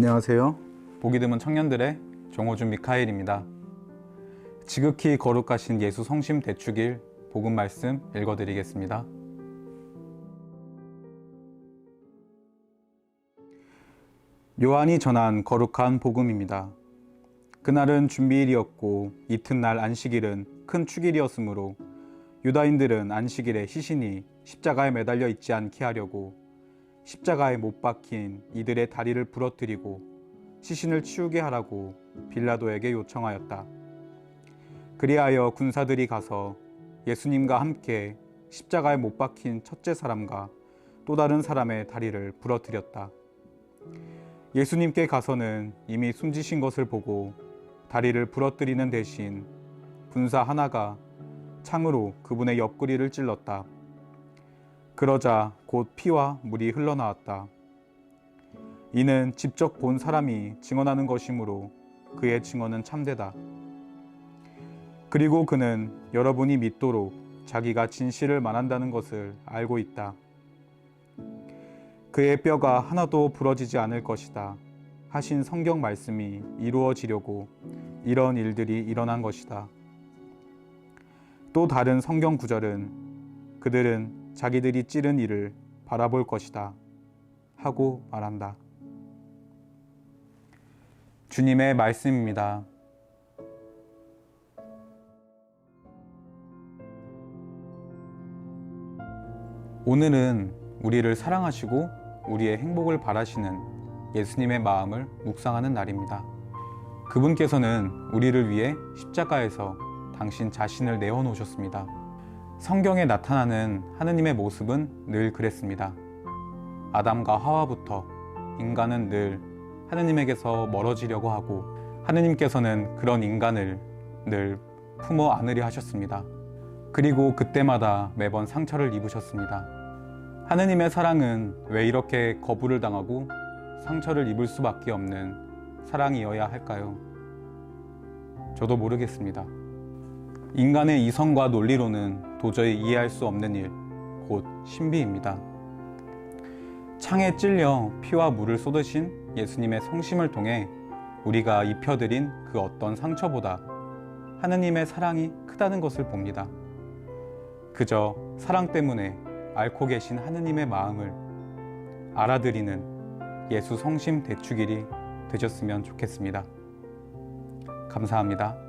안녕하세요. 보기 드문 청년들의 정호준 미카엘입니다. 지극히 거룩하신 예수 성심 대축일 복음 말씀 읽어드리겠습니다. 요한이 전한 거룩한 복음입니다. 그날은 준비일이었고 이튿날 안식일은 큰 축일이었으므로 유다인들은 안식일에 시신이 십자가에 매달려 있지 않게 하려고 십자가에 못 박힌 이들의 다리를 부러뜨리고 시신을 치우게 하라고 빌라도에게 요청하였다. 그리하여 군사들이 가서 예수님과 함께 십자가에 못 박힌 첫째 사람과 또 다른 사람의 다리를 부러뜨렸다. 예수님께 가서는 이미 숨지신 것을 보고 다리를 부러뜨리는 대신 군사 하나가 창으로 그분의 옆구리를 찔렀다. 그러자 곧 피와 물이 흘러나왔다. 이는 직접 본 사람이 증언하는 것이므로 그의 증언은 참되다. 그리고 그는 여러분이 믿도록 자기가 진실을 말한다는 것을 알고 있다. 그의 뼈가 하나도 부러지지 않을 것이다. 하신 성경 말씀이 이루어지려고 이런 일들이 일어난 것이다. 또 다른 성경 구절은 그들은 자기들이 찌른 이를 바라볼 것이다. 하고 말한다. 주님의 말씀입니다. 오늘은 우리를 사랑하시고 우리의 행복을 바라시는 예수님의 마음을 묵상하는 날입니다. 그분께서는 우리를 위해 십자가에서 당신 자신을 내어놓으셨습니다. 성경에 나타나는 하느님의 모습은 늘 그랬습니다. 아담과 하와부터 인간은 늘 하느님에게서 멀어지려고 하고 하느님께서는 그런 인간을 늘 품어 안으려 하셨습니다. 그리고 그때마다 매번 상처를 입으셨습니다. 하느님의 사랑은 왜 이렇게 거부를 당하고 상처를 입을 수밖에 없는 사랑이어야 할까요? 저도 모르겠습니다. 인간의 이성과 논리로는 도저히 이해할 수 없는 일, 곧 신비입니다. 창에 찔려 피와 물을 쏟으신 예수님의 성심을 통해 우리가 입혀드린 그 어떤 상처보다 하느님의 사랑이 크다는 것을 봅니다. 그저 사랑 때문에 앓고 계신 하느님의 마음을 알아들이는 예수 성심 대축일이 되셨으면 좋겠습니다. 감사합니다.